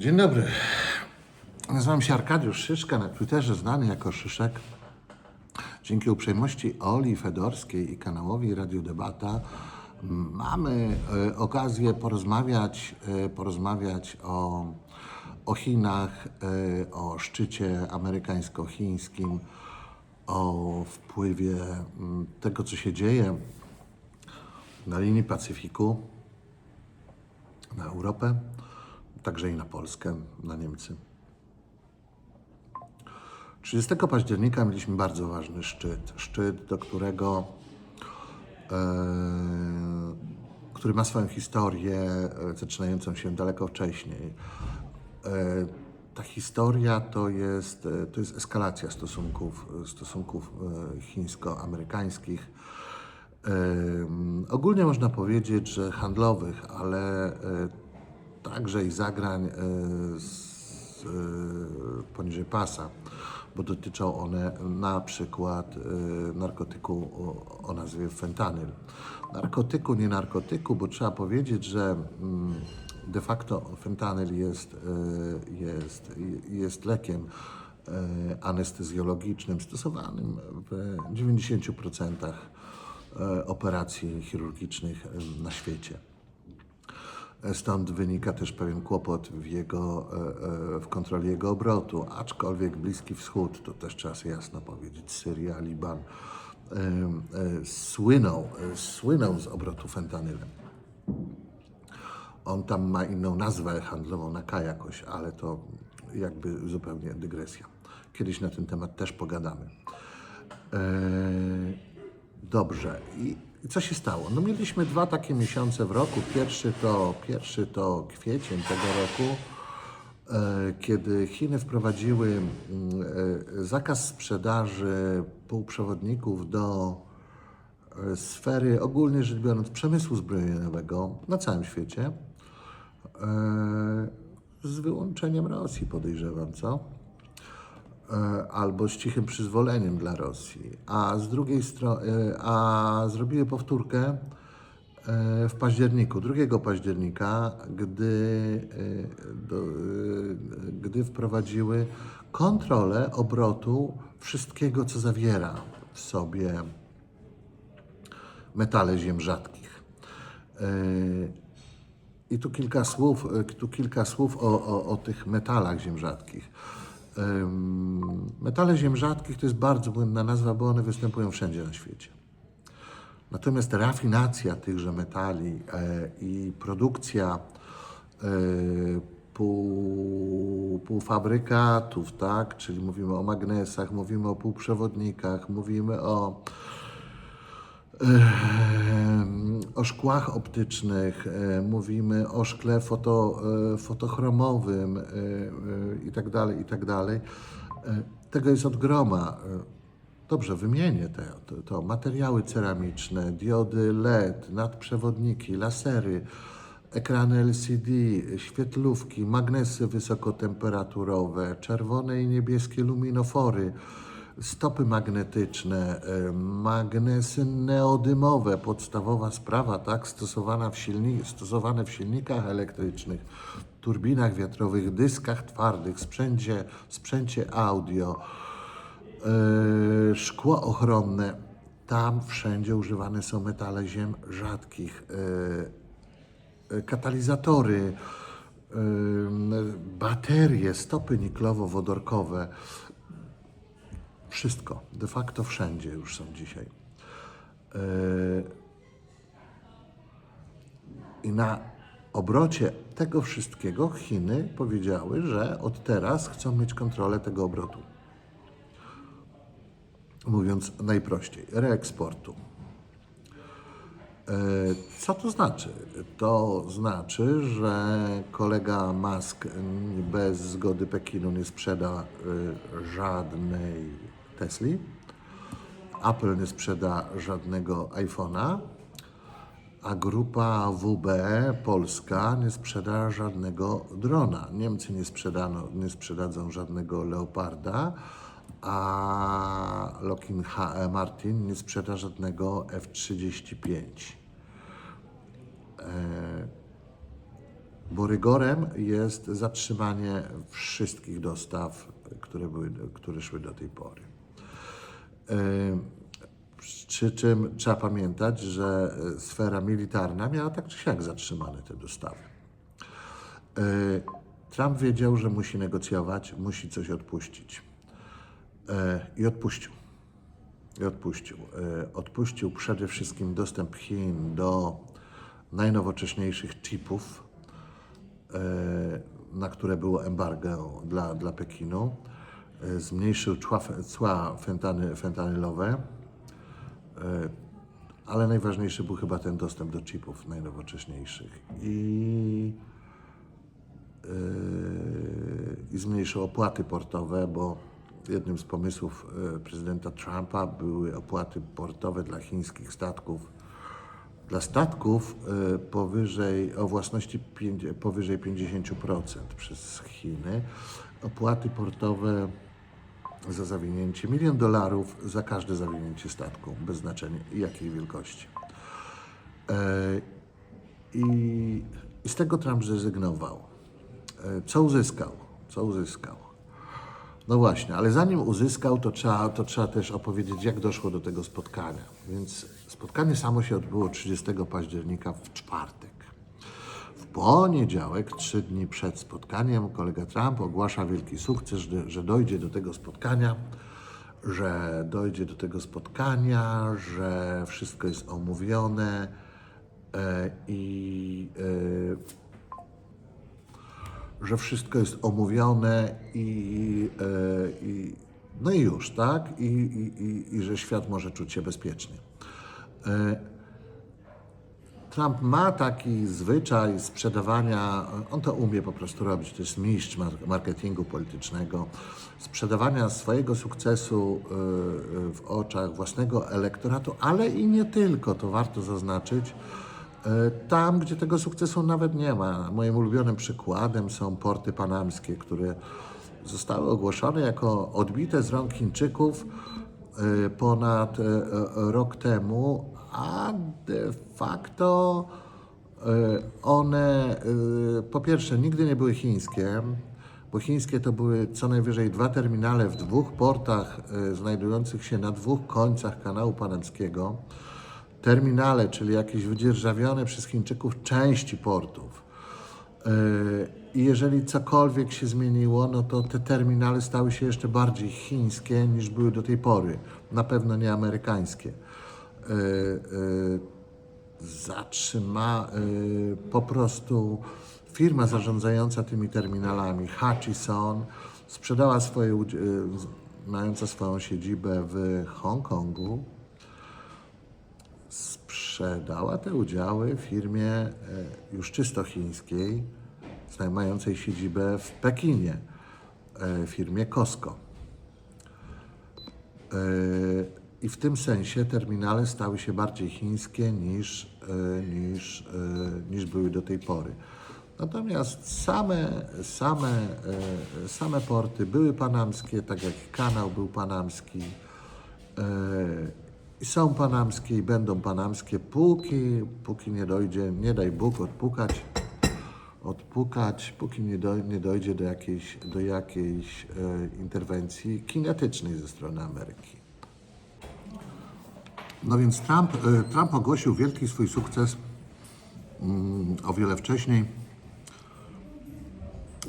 Dzień dobry. Nazywam się Arkadiusz Szyszka, na Twitterze znany jako Szyszek. Dzięki uprzejmości Oli Fedorskiej i kanałowi Radio Debata mamy e, okazję porozmawiać, e, porozmawiać o, o Chinach, e, o szczycie amerykańsko-chińskim, o wpływie mm, tego, co się dzieje na linii Pacyfiku, na Europę, także i na Polskę, na Niemcy. 30 października mieliśmy bardzo ważny szczyt. Szczyt, do którego, e, który ma swoją historię, e, zaczynającą się daleko wcześniej. E, ta historia to jest, e, to jest eskalacja stosunków, stosunków e, chińsko-amerykańskich. Ogólnie można powiedzieć, że handlowych, ale także i zagrań e, z, e, poniżej pasa, bo dotyczą one na przykład e, narkotyku o, nazwie fentanyl. Narkotyku, nie narkotyku, bo trzeba powiedzieć, że mm, de facto fentanyl jest, jest, jest lekiem anestezjologicznym stosowanym w 90% e, operacji chirurgicznych na świecie. Stąd wynika też pewien kłopot w, jego, e, e, w kontroli jego obrotu, aczkolwiek Bliski Wschód, to też trzeba sobie jasno powiedzieć, Syria, Liban, e, słynął, słynął z obrotu fentanylem. On tam ma inną nazwę handlową na K jakoś, ale to jakby zupełnie dygresja. Kiedyś na ten temat też pogadamy. Dobrze. I, I co się stało? No mieliśmy dwa takie miesiące w roku. Pierwszy to, pierwszy to kwiecień tego roku, e, kiedy Chiny wprowadziły mm, e, zakaz sprzedaży półprzewodników do e, sfery, ogólnie rzecz biorąc, przemysłu zbrojeniowego na całym świecie, z wyłączeniem Rosji, podejrzewam, co? E, albo z cichym przyzwoleniem dla Rosji, a z drugiej strony, a zrobiły powtórkę e, w październiku, 2 października, gdy, e, e, gdy wprowadziły kontrolę obrotu wszystkiego, co zawiera w sobie metale ziem rzadkich. E, I tu kilka słów, e, tu kilka słów o, o, o tych metalach ziem rzadkich. Metale ziem rzadkich to jest bardzo błędna nazwa, bo one występują wszędzie na świecie. Natomiast rafinacja tychże metali e, i produkcja e, pół, półfabrykatów, tak? czyli mówimy o magnesach, mówimy o półprzewodnikach, mówimy o o szkłach optycznych, e, mówimy o szkle foto, e, fotochromowym e, e, i tak tak Tego jest od groma. Dobrze, wymienię te, to, to materiały ceramiczne, diody LED, nadprzewodniki, lasery, ekrany LCD, świetlówki, magnesy wysokotemperaturowe, czerwone i niebieskie luminofory, stopy magnetyczne, e, magnesy neodymowe, podstawowa sprawa, tak, stosowana w silni, stosowane w silnikach elektrycznych, turbinach wiatrowych, dyskach twardych, sprzęcie, sprzęcie audio, e, szkło ochronne. Tam wszędzie używane są metale ziem rzadkich, e, katalizatory, e, baterie, stopy niklowo-wodorkowe. Wszystko, de facto wszędzie już są dzisiaj. E, I na obrocie tego wszystkiego Chiny powiedziały, że od teraz chcą mieć kontrolę tego obrotu. Mówiąc najprościej, reeksportu. E, Co to znaczy? To znaczy, że kolega Musk bez zgody Pekinu nie sprzeda e, żadnej Tesli, Apple nie sprzeda żadnego iPhone'a, a grupa WB Polska nie sprzeda żadnego drona. Niemcy nie, sprzedano, nie sprzedadzą żadnego Leoparda, a Lockheed H- Martin nie sprzeda żadnego F-35. bo rygorem jest zatrzymanie wszystkich dostaw, które, były, które szły do tej pory. E, Przy czym trzeba pamiętać, że e, sfera militarna miała tak czy siak zatrzymane te dostawy. E, Trump wiedział, że musi negocjować, musi coś odpuścić. E, I odpuścił. I odpuścił. Odpuścił przede wszystkim dostęp Chin do najnowocześniejszych chipów, na które było embargo dla, dla Pekinu. E, Zmniejszył cła, cła fentany, fentanylowe, e, ale najważniejszy był chyba ten dostęp do chipów najnowocześniejszych. I i zmniejszył opłaty portowe, bo jednym z pomysłów e, prezydenta Trumpa były opłaty portowe dla chińskich statków. Dla statków e, powyżej, o własności pięć- powyżej 50% przez Chiny, opłaty portowe za zawinięcie milion dolarów za każde zawinięcie statku, bez znaczenia jakiej wielkości. E, I, I z tego Trump zrezygnował. E, Co uzyskał? Co uzyskał? No właśnie, ale zanim uzyskał, to trzeba, to trzeba też opowiedzieć, jak doszło do tego spotkania. Więc spotkanie samo się odbyło 30 października w czwartek. Poniedziałek, trzy dni przed spotkaniem, kolega Trump ogłasza wielki sukces, że, że dojdzie do tego spotkania, że dojdzie do tego spotkania, że wszystko jest omówione e, i e, że wszystko jest omówione i, e, i no i już, tak? I, i, i, I że świat może czuć się bezpiecznie. Trump ma taki zwyczaj sprzedawania, on to umie po prostu robić, to jest mistrz mar- marketingu politycznego, sprzedawania swojego sukcesu y, y, w oczach własnego elektoratu, ale i nie tylko, to warto zaznaczyć, y, tam, gdzie tego sukcesu nawet nie ma. Moim ulubionym przykładem są porty panamskie, które zostały ogłoszone jako odbite z rąk Chińczyków ponad y, y, rok temu, a de facto y, one y, po pierwsze nigdy nie były chińskie, bo chińskie to były co najwyżej dwa terminale w dwóch portach y, znajdujących się na dwóch końcach kanału panamskiego. Terminale, czyli jakieś wydzierżawione przez Chińczyków części portów. I jeżeli cokolwiek się zmieniło, no to te terminale stały się jeszcze bardziej chińskie niż były do tej pory. Na pewno nie amerykańskie. Yy, Zatrzyma yy, po prostu firma zarządzająca tymi terminalami, Hutchison, sprzedała swoje, yy, mająca swoją siedzibę w Hongkongu, sprzedała te udziały firmie e, już czysto chińskiej, mającej siedzibę w Pekinie, e, firmie Costco. E, I w tym sensie terminale stały się bardziej chińskie niż, e, niż, niż były do tej pory. Natomiast same, same, same porty były panamskie, tak jak kanał był panamski. I są panamskie i będą panamskie, póki, póki nie dojdzie, nie daj Bóg odpukać, odpukać, póki nie, nie dojdzie do jakiejś, do jakiejś e, interwencji kinetycznej ze strony Ameryki. No więc Trump, e, Trump ogłosił wielki swój sukces mm, o wiele wcześniej.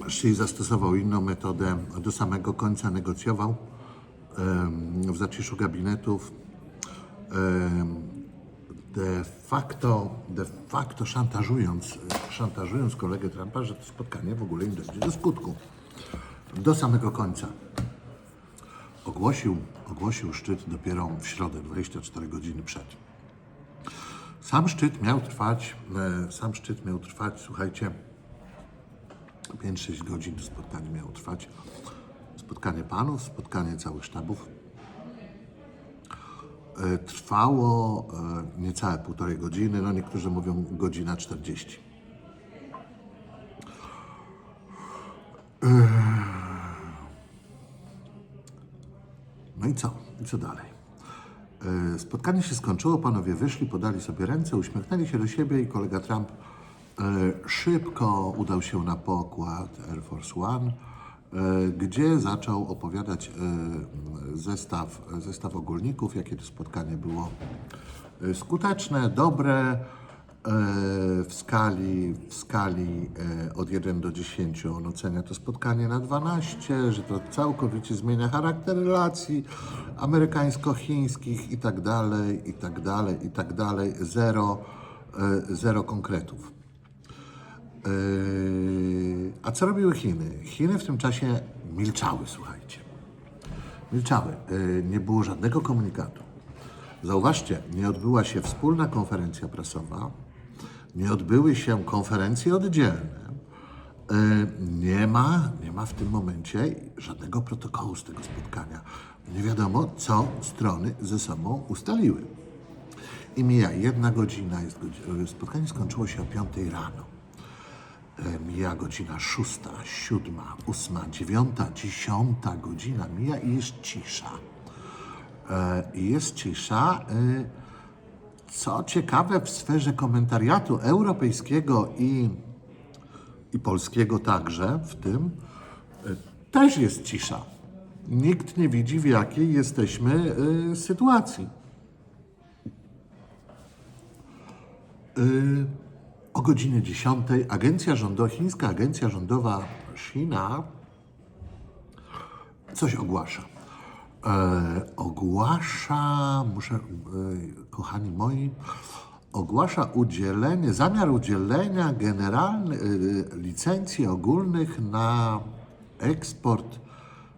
Xi zastosował inną metodę, do samego końca negocjował w zaciszu gabinetów. De facto, de facto szantażując, szantażując kolegę Trumpa, że to spotkanie w ogóle nie dojdzie do skutku. Do samego końca. Ogłosił, ogłosił szczyt dopiero w środę, 24 godziny przed. Sam szczyt miał trwać, e, sam szczyt miał trwać, słuchajcie, 5-6 godzin to spotkanie miało trwać. Spotkanie panów, spotkanie całych sztabów. E, Trwało e, niecałe półtorej godziny, no niektórzy mówią godzina 40. E, No i co? I co dalej? Spotkanie się skończyło, panowie wyszli, podali sobie ręce, uśmiechnęli się do siebie i kolega Trump Szybko udał się na pokład Air Force One, gdzie zaczął opowiadać e, zestaw, zestaw ogólników, jakie to spotkanie było e, skuteczne, dobre, e, w skali, w skali e, od 1 do 10 on ocenia to spotkanie na 12, że to całkowicie zmienia charakter relacji amerykańsko-chińskich i tak dalej, i tak dalej, i tak dalej. Zero, e, zero konkretów. Yy, A co robiły Chiny? Chiny w tym czasie milczały, słuchajcie. Milczały. Yy, Nie było żadnego komunikatu. Zauważcie, nie odbyła się wspólna konferencja prasowa, nie odbyły się konferencje oddzielne. Yy, Nie ma, nie ma w tym momencie żadnego protokołu z tego spotkania. Nie wiadomo, co strony ze sobą ustaliły. I mija jedna godzina, jest godzi- spotkanie skończyło się o 5 rano. Mija godzina szósta, siódma, ósma, dziewiąta, dziesiąta godzina mija i jest cisza. E, jest cisza. e, Co ciekawe, w sferze komentariatu europejskiego i, i polskiego także, w tym, e, też jest cisza. Nikt nie widzi, w jakiej jesteśmy sytuacji. O godzinie 10 agencja rządowa, chińska agencja rządowa China coś ogłasza. E, ogłasza, muszę, e, kochani moi, ogłasza udzielenie, zamiar udzielenia generalny, e, licencji ogólnych na eksport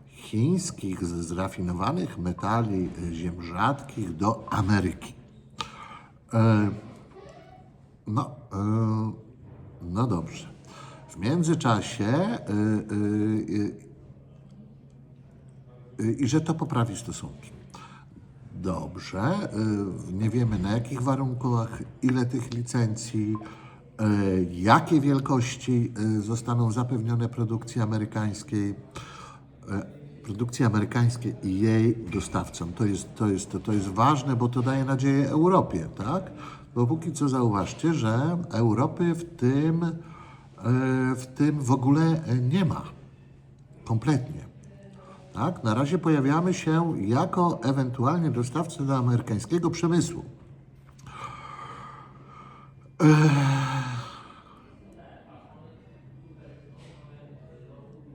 chińskich zrafinowanych metali e, ziem rzadkich do Ameryki. No, y, no dobrze. W międzyczasie y, y, y, y, i że to poprawi stosunki. Dobrze. y, Nie wiemy na jakich warunkach, ile tych licencji, y, jakie wielkości y, zostaną zapewnione produkcji amerykańskiej e, produkcji amerykańskiej i jej dostawcom. To jest, to, jest, to, to jest ważne, bo to daje nadzieję Europie, tak? Bo póki co zauważcie, że Europy w tym, e, w tym w ogóle nie ma. Kompletnie. Tak? Na razie pojawiamy się jako ewentualnie dostawcy do amerykańskiego przemysłu.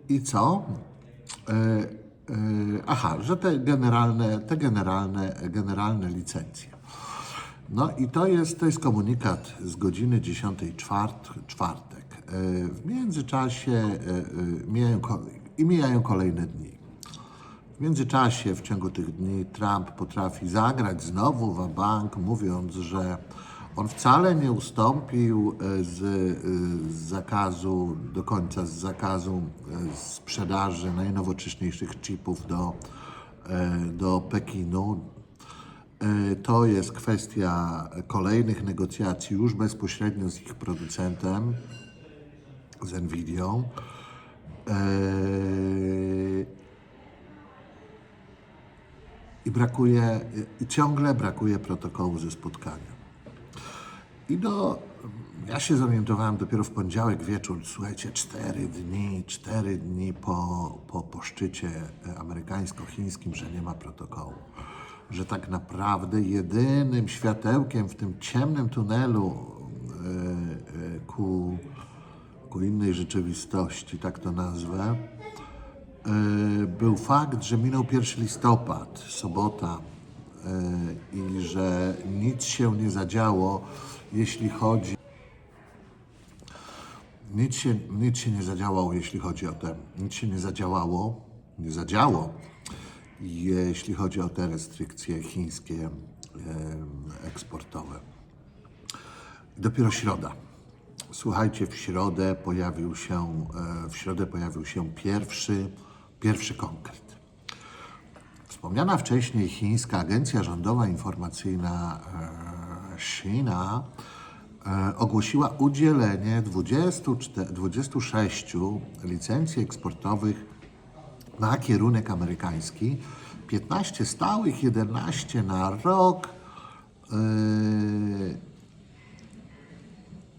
I co? E, e, aha, że te generalne, te generalne, generalne licencje. No i to jest, to jest komunikat z godziny 10 czwart. E, W międzyczasie e, e, mijają, i mijają kolejne dni. W międzyczasie, w ciągu tych dni, Trump potrafi zagrać znowu w bank, mówiąc, że on wcale nie ustąpił z, z zakazu, do końca z zakazu sprzedaży najnowocześniejszych chipów do, do Pekinu. E, To jest kwestia kolejnych negocjacji już bezpośrednio z ich producentem, z Nvidią. E, I brakuje, i ciągle brakuje protokołu ze spotkania. I do, ja się zorientowałem dopiero w poniedziałek wieczór, słuchajcie, cztery dni, cztery dni po, po, po szczycie amerykańsko-chińskim, że nie ma protokołu. Że tak naprawdę jedynym światełkiem w tym ciemnym tunelu e, e, ku, ku innej rzeczywistości, tak to nazwę, e, był fakt, że minął 1 listopad, sobota, i że nic się nie zadziało, jeśli chodzi. Nic się, nic się nie zadziałało, jeśli chodzi o te. Nic się nie zadziałało, nie zadziało, jeśli chodzi o te restrykcje chińskie eksportowe. Dopiero środa. Słuchajcie, w środę pojawił się, e, w środę pojawił się pierwszy, pierwszy konkret. Wspomniana wcześniej chińska agencja rządowa informacyjna e, China e, ogłosiła udzielenie 24, 26 licencji eksportowych na kierunek amerykański, 15 stałych, 11 na rok.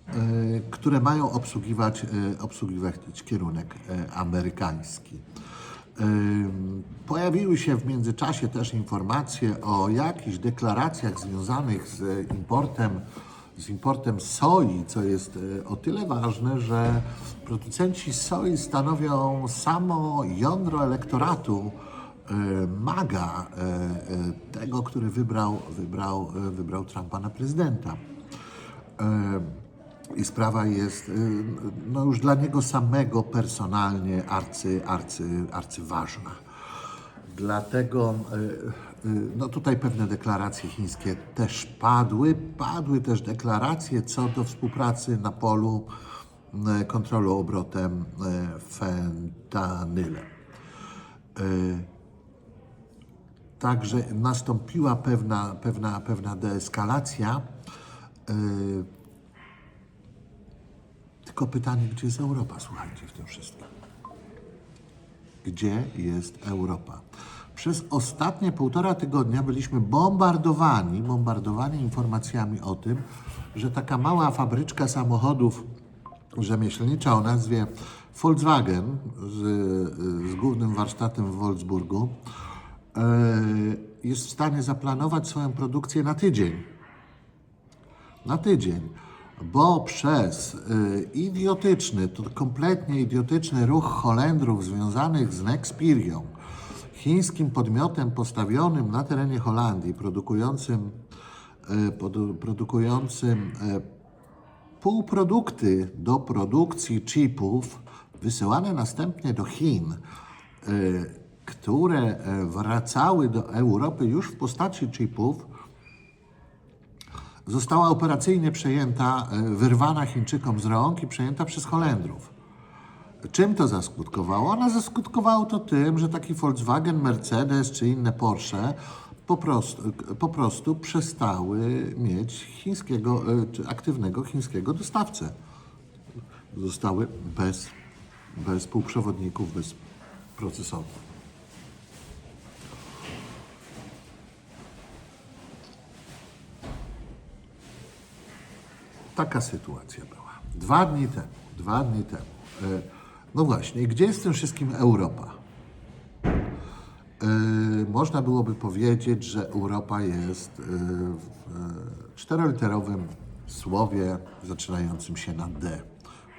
e, które mają obsługiwać, e, obsługiwać kierunek e, amerykański. Pojawiły się w międzyczasie też informacje o jakichś deklaracjach związanych z importem, z importem soi, co jest e, o tyle ważne, że producenci soi stanowią samo jądro elektoratu e, MAGA, e, tego, który wybrał, wybrał, wybrał Trumpa na prezydenta. I sprawa jest no już dla niego samego personalnie arcy, arcy, arcyważna. Dlatego y, y, no tutaj pewne deklaracje chińskie też padły. Padły też deklaracje co do współpracy na polu y, kontroli obrotem fentanylem. Także nastąpiła pewna, pewna, pewna deeskalacja. Tylko pytanie, gdzie jest Europa, słuchajcie, w tym wszystkim. Gdzie jest Europa? Przez ostatnie półtora tygodnia byliśmy bombardowani, bombardowani informacjami o tym, że taka mała fabryczka samochodów rzemieślnicza o nazwie Volkswagen z, z głównym warsztatem w Wolfsburgu e, jest w stanie zaplanować swoją produkcję na tydzień na tydzień, bo przez y, idiotyczny, to kompletnie idiotyczny ruch Holendrów związanych z Nexpirią, chińskim podmiotem postawionym na terenie Holandii, produkującym, y, produkującym y, półprodukty do produkcji chipów, wysyłane następnie do Chin, które y, wracały do Europy już w postaci chipów, została operacyjnie przejęta, e, wyrwana Chińczykom z rąk i przejęta przez Holendrów. Czym to zaskutkowało? Ona zaskutkowało to tym, że taki Volkswagen, Mercedes czy inne Porsche po prostu, po prostu przestały mieć chińskiego, e, aktywnego chińskiego dostawcę. Zostały bez, bez półprzewodników, bez procesorów. Taka sytuacja była. Dwa dni temu, dwa dni temu. E, No właśnie, gdzie jest w tym wszystkim Europa? E, Można byłoby powiedzieć, że Europa jest e, w czteroliterowym słowie zaczynającym się na D.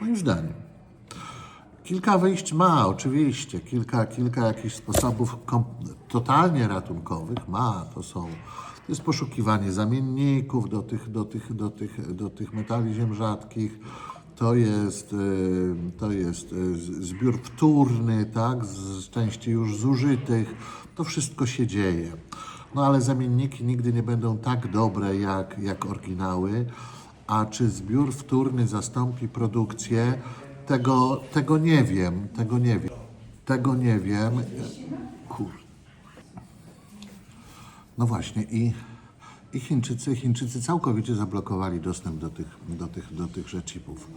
Moim zdaniem. Kilka wyjść ma, oczywiście, kilka, kilka jakichś sposobów totalnie ratunkowych ma. To są, jest poszukiwanie zamienników do tych, do tych, do tych, do tych metali ziem rzadkich. To jest, y, to jest z- zbiór wtórny, tak, z części już zużytych. To wszystko się dzieje. No ale zamienniki nigdy nie będą tak dobre jak, jak oryginały. A czy zbiór wtórny zastąpi produkcję? Tego, tego nie wiem, tego nie wiem. Tego nie wiem. No właśnie i, i Chińczycy, Chińczycy całkowicie zablokowali dostęp do tych, do tych, do tych chipów.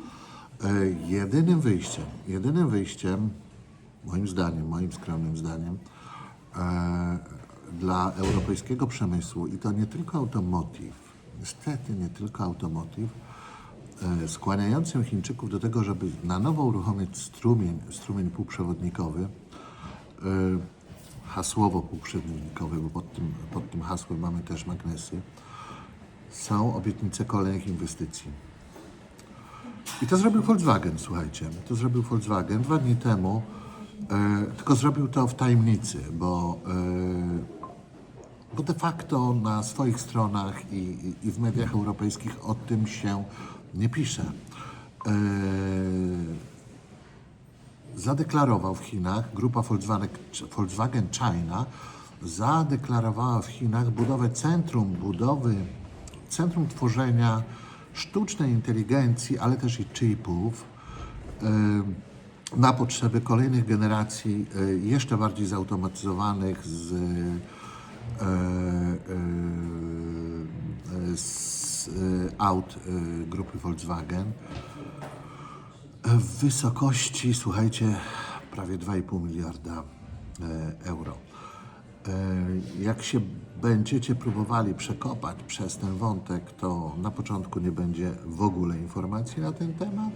E, jedynym wyjściem, jedynym wyjściem, moim zdaniem, moim skromnym zdaniem, e, dla europejskiego przemysłu i to nie tylko automotive, niestety nie tylko automotive, skłaniającym Chińczyków do tego, żeby na nowo uruchomić strumień, strumień półprzewodnikowy, e, hasłowo półprzewodnikowy, bo pod tym, pod tym hasłem mamy też magnesy, są obietnice kolejnych inwestycji. I to zrobił Volkswagen, słuchajcie. To zrobił Volkswagen dwa dni temu, e, tylko zrobił to w tajemnicy, bo, e, bo de facto na swoich stronach i, i, i w mediach europejskich o tym się nie pisze. E, zadeklarował w Chinach, grupa Volkswagen, China zadeklarowała w Chinach budowę centrum budowy, centrum tworzenia sztucznej inteligencji, ale też i chipów na potrzeby kolejnych generacji y, jeszcze bardziej zautomatyzowanych z, y, y, z aut grupy Volkswagen w wysokości, słuchajcie, prawie 2,5 miliarda e, euro. E, Jak się będziecie próbowali przekopać przez ten wątek, to na początku nie będzie w ogóle informacji na ten temat.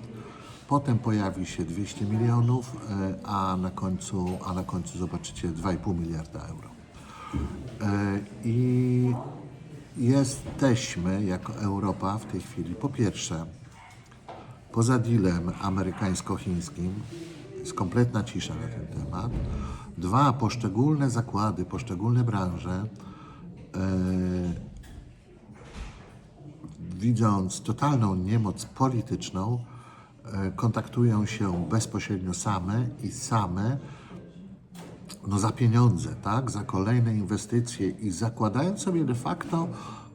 Potem pojawi się 200 milionów, e, a na końcu, a na końcu zobaczycie 2,5 miliarda euro. I jesteśmy jako Europa w tej chwili po pierwsze poza dealem amerykańsko-chińskim jest kompletna cisza na ten temat. Dwa, poszczególne zakłady, poszczególne branże, e, widząc totalną niemoc polityczną, e, kontaktują się bezpośrednio same i same no za pieniądze, tak, za kolejne inwestycje i zakładając sobie de facto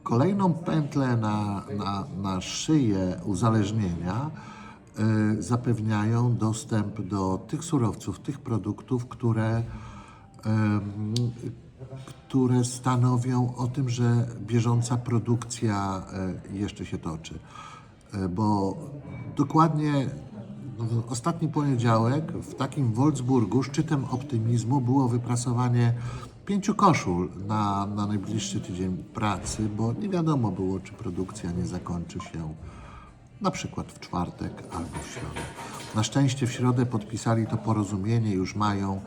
kolejną pętlę na, na, na szyję uzależnienia, zapewniają dostęp do tych surowców, tych produktów, które, ym, które stanowią o tym, że bieżąca produkcja y, jeszcze się toczy. Y, Bo dokładnie w ostatni poniedziałek w takim Wolfsburgu szczytem optymizmu było wyprasowanie pięciu koszul na, na najbliższy tydzień pracy, bo nie wiadomo było, czy produkcja nie zakończy się na przykład w czwartek albo w środę. Na szczęście w środę podpisali to porozumienie, już mają,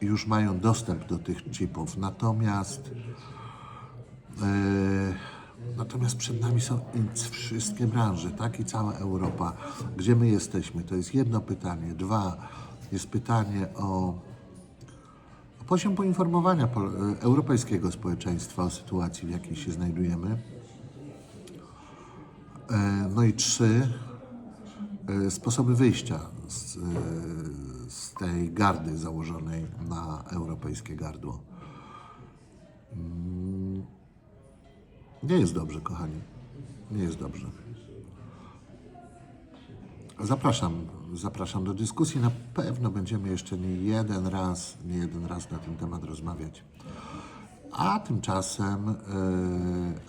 już mają dostęp do tych chipów. Natomiast Yy, Natomiast przed nami są wszystkie branże, tak? I cała Europa. Gdzie my jesteśmy? To jest jedno pytanie. Dwa, jest pytanie o, o poziom poinformowania e, europejskiego społeczeństwa o sytuacji, w jakiej się znajdujemy. E, No i trzy, e, sposoby wyjścia z, e, z tej gardy założonej na europejskie gardło. Nie jest dobrze, kochani. Nie jest dobrze. Zapraszam, zapraszam do dyskusji. Na pewno będziemy jeszcze nie jeden raz, nie jeden raz na ten temat rozmawiać. A tymczasem, e,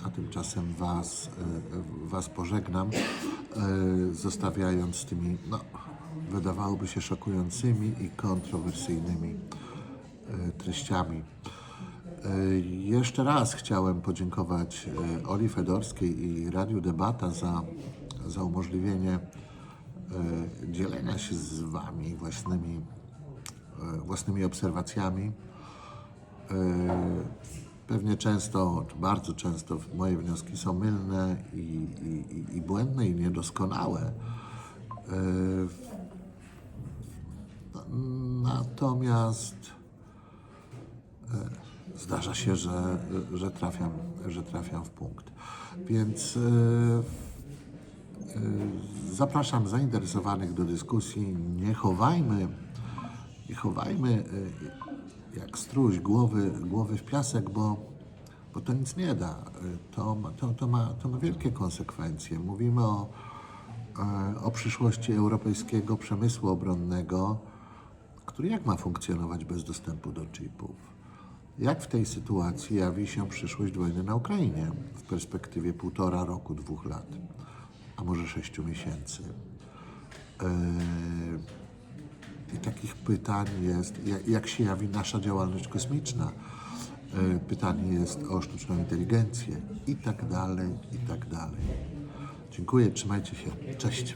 a tymczasem was, e, was pożegnam, e, zostawiając tymi, no, wydawałoby się szokującymi i kontrowersyjnymi treściami. Jeszcze raz chciałem podziękować Oli Fedorskiej i Radiu Debata za, za umożliwienie dzielenia się z Wami własnymi, własnymi obserwacjami. E, Pewnie często, bardzo często moje wnioski są mylne i, i, i- błędne i niedoskonałe. E, Natomiast zdarza się, że, że, trafiam, że trafiam w punkt. Więc e, e, zapraszam zainteresowanych do dyskusji. Nie chowajmy, nie chowajmy e, jak struś głowy, głowy w piasek, bo, bo to nic nie da. To, to, to, ma, to ma wielkie konsekwencje. Mówimy o, e, o przyszłości europejskiego przemysłu obronnego, który jak ma funkcjonować bez dostępu do chipów? Jak w tej sytuacji jawi się przyszłość wojny na Ukrainie w perspektywie półtora roku, dwóch lat, a może sześciu miesięcy? Eee, I takich pytań jest, jak, jak się jawi nasza działalność kosmiczna? Eee, Pytanie jest o sztuczną inteligencję i tak dalej, i tak dalej. Dziękuję, trzymajcie się. Cześć.